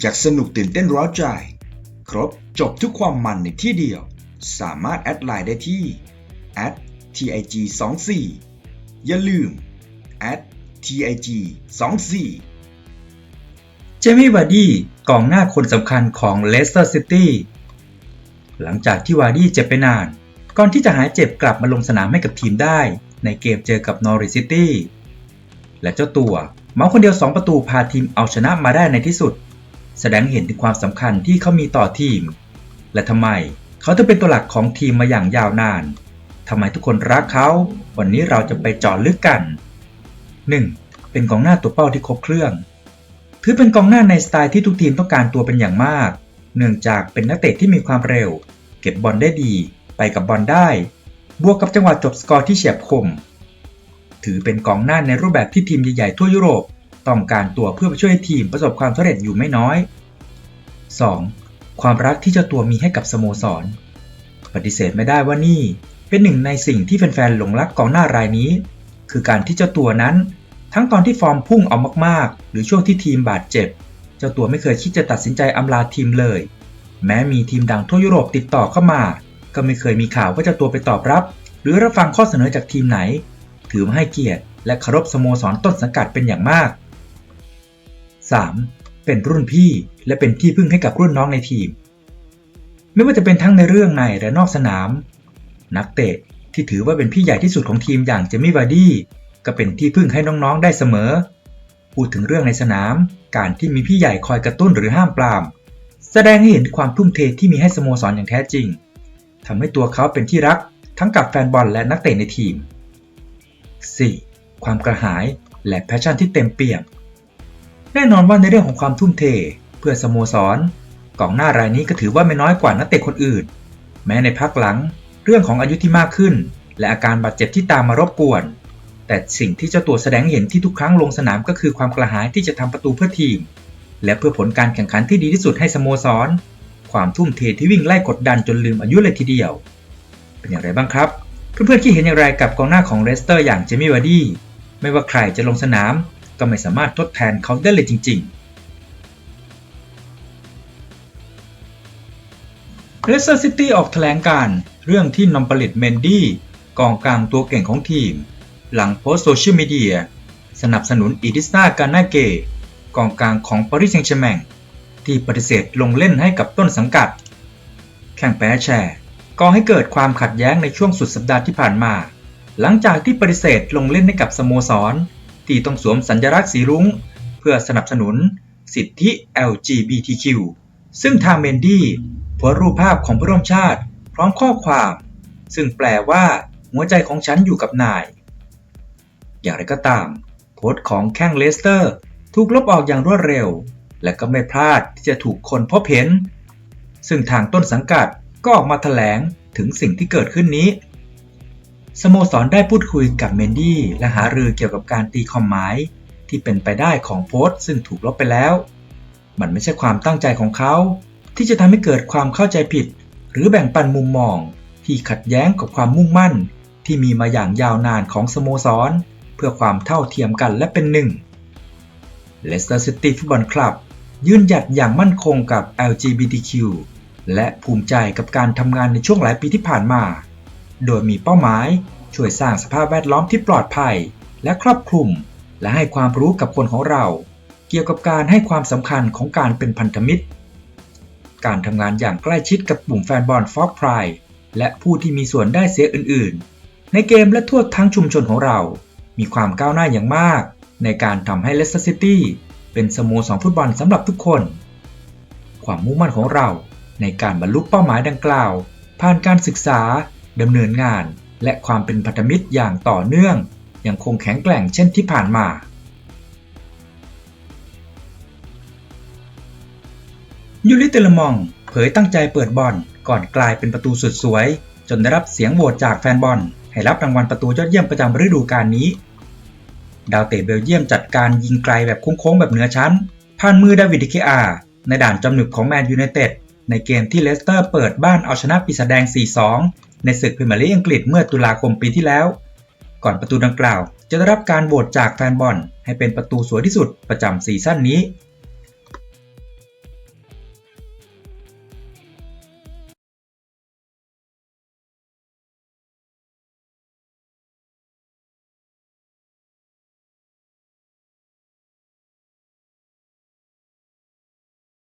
อยากสนุกตื่นเต้นร้าวใจ ครบจบทุกความมันในที่เดียว สามารถแอดไลน์ได้ที่ @tig 2 4อย่าลืม @tig 2 4เจมี่วาร์ดี้กองหน้าคนสำคัญของเลสเตอร์ซิตี้หลังจากที่วาร์ดี้เจ็บไปนาน ก่อนที่จะหายเจ็บกลับมาลงสนามให้กับทีมได้ ในเกมเจอกับนอริซิตี้และเจ้าตัวเมาคนเดียว 2 ประตูพาทีมเอาชนะมาได้ในที่สุด แสดงเห็นถึงความสำคัญที่เขามีต่อทีม และทำไมเขาถึงเป็นตัวหลักของทีมมาอย่างยาวนานทำไมทุกคนรักเขา วันนี้เราจะไปเจาะลึกกัน 1. เป็นกองหน้าตัวเป้าที่ครบเครื่อง ถือเป็นกองหน้าในสไตล์ที่ทุกทีมต้องการตัวเป็นอย่างมาก เนื่องจากเป็นนักเตะที่มีความเร็ว เก็บบอลได้ดี ไปกับบอลได้ บวกกับจังหวะจบสกอร์ที่เฉียบคม ถือเป็นกองหน้าในรูปแบบที่ทีมใหญ่ๆทั่วยุโรป ต้องการตัวเพื่อช่วยให้ทีมประสบความสำเร็จอยู่ไม่น้อย 2. ความรักที่เจ้าตัวมีให้กับสโมสร ปฏิเสธไม่ได้ว่านี่เป็นหนึ่งในสิ่งที่แฟนๆหลงรักกองหน้ารายนี้ คือการที่เจ้าตัวนั้น ทั้งตอนที่ฟอร์มพุ่งเอามากๆ หรือช่วงที่ทีมบาดเจ็บ เจ้าตัวไม่เคยคิดจะตัดสินใจอำลาทีมเลย แม้มีทีมดังทั่วยุโรปติดต่อเข้ามา ก็ไม่เคยมีข่าวว่าเจ้าตัวไปตอบรับ หรือรับฟังข้อเสนอจากทีมไหน ถือว่าให้เกียรติและเคารพสโมสรต้นสังกัดเป็นอย่างมาก 3. เป็นรุ่นพี่ และเป็นที่พึ่งให้กับรุ่นน้องในทีม ไม่ว่าจะเป็นทั้งในเรื่องในและนอกสนาม นักเตะที่ถือว่าเป็นพี่ใหญ่ที่สุดของทีมอย่างเจมี่วาร์ดี้ก็เป็นที่พึ่งให้น้องๆได้เสมอ พูดถึงเรื่องในสนาม การที่มีพี่ใหญ่คอยกระตุ้นหรือห้ามปราม แสดงให้เห็นความทุ่มเทที่มีให้สโมสรอย่างแท้จริงทำให้ตัวเขาเป็นที่รักทั้งกับแฟนบอลและนักเตะในทีม 4. ความกระหายและแพชชั่นที่เต็มเปี่ยม แน่นอนว่าในเรื่องของความทุ่มเท เพื่อสโมสรกองหน้ารายนี้ก็ถือว่าไม่น้อยกว่านักเตะคนอื่น แม้ในพักหลัง เรื่องของอายุที่มากขึ้น และอาการบาดเจ็บที่ตามมารบกวน แต่สิ่งที่เจ้าตัวแสดงเห็นที่ทุกครั้งลงสนามก็คือความกระหายที่จะทำประตูเพื่อทีม และเพื่อผลการแข่งขันที่ดีที่สุดให้สโมสร ความทุ่มเทที่วิ่งไล่กดดันจนลืมอายุเลยทีเดียว เป็นอย่างไรบ้างครับ เพื่อนๆคิดเห็นอย่างไรกับกองหน้าของเลสเตอร์อย่างเจมี่วาร์ดี้ไม่ว่าใครจะลงสนาม ก็ไม่สามารถทดแทนเขาได้เลยจริง ๆเลสเตอร์ซิตี้ออกแถลงการเรื่องที่นำผลิตเมนดี้กองกลางตัวเก่งของทีม หลังโพสต์โซเชียลมีเดียสนับสนุนอีดิสตาการนาเกกองกลางของปารีสแซงต์แชร์แมงที่ปฏิเสธลงเล่นให้กับต้นสังกัด แข่งแพ้แชร์ก่อให้เกิดความขัดแย้งในช่วงสุดสัปดาห์ที่ผ่านมา หลังจากที่ปฏิเสธลงเล่นให้กับสโมสร ที่ต้องสวมสัญลักษณ์สีรุ้ง เพื่อสนับสนุนสิทธิ LGBTQ ซึ่งทางเมนดี้โพสรูปภาพของผู้ร่วมชาติ พร้อมข้อความ ซึ่งแปลว่า หัวใจของฉันอยู่กับนาย อย่างไรก็ตาม โพสต์ของแข้งเลสเตอร์ ถูกลบออกอย่างรวดเร็ว และก็ไม่พลาดที่จะถูกคนพบเห็น ซึ่งทางต้นสังกัดก็ออกมาแถลงถึงสิ่งที่เกิดขึ้นนี้ สโมสรได้พูดคุยกับเมนดี้และหารือเกี่ยวกับการตีความหมาย ที่เป็นไปได้ของโพสต์ซึ่งถูกลบไปแล้ว มันไม่ใช่ความตั้งใจของเขา ที่จะทำให้เกิดความเข้าใจผิด หรือแบ่งปันมุมมอง ที่ขัดแย้งกับความมุ่งมั่น ที่มีมาอย่างยาวนานของสโมสร เพื่อความเท่าเทียมกันและเป็นหนึ่ง Leicester City Football Club ยืนหยัดอย่างมั่นคงกับ LGBTQ และภูมิใจกับการทำงานในช่วงหลายปีที่ผ่านมา โดยมีเป้าหมาย ช่วยสร้างสภาพแวดล้อมที่ปลอดภัย และครอบคลุม และให้ความรู้กับคนของเรา เกี่ยวกับการให้ความสำคัญของการเป็นพันธมิตร การทำงานอย่างใกล้ชิดกับกลุ่มแฟนบอลฟอกไพร์และผู้ที่มีส่วนได้เสียอื่น ๆ ในเกมและทั่วทั้งชุมชนของเรา มีความก้าวหน้าอย่างมาก ในการทำให้เลสเตอร์ซิตี้เป็นสโมสรฟุตบอลสำหรับทุกคน ความมุ่งมั่นของเราในการบรรลุเป้าหมายดังกล่าว ผ่านการศึกษา ดำเนินงาน และความเป็นพันธมิตรอย่างต่อเนื่อง ยังคงแข็งแกร่งเช่นที่ผ่านมา ยูริเตลมองเผยตั้งใจเปิดบอลก่อนกลายเป็นประตูสุดสวย จนได้รับเสียงโหวตจากแฟนบอล ให้รับรางวัลประตูยอดเยี่ยมประจำฤดูกาลนี้ ดาวเตะเบลเยียมจัดการยิงไกลแบบโค้งๆแบบเหนือชั้น ผ่านมือดาวิดดิเคอาในด่านจำหนึบของแมนยูไนเต็ดในเกมที่เลสเตอร์เปิดบ้านเอาชนะปีศาจแดง 4-2 ในศึกพรีเมียร์ลีกอังกฤษเมื่อตุลาคมปีที่แล้ว ก่อนประตูดังกล่าว จะได้รับการโหวตจากแฟนบอลให้เป็นประตูสวยที่สุดประจำซีซั่นนี้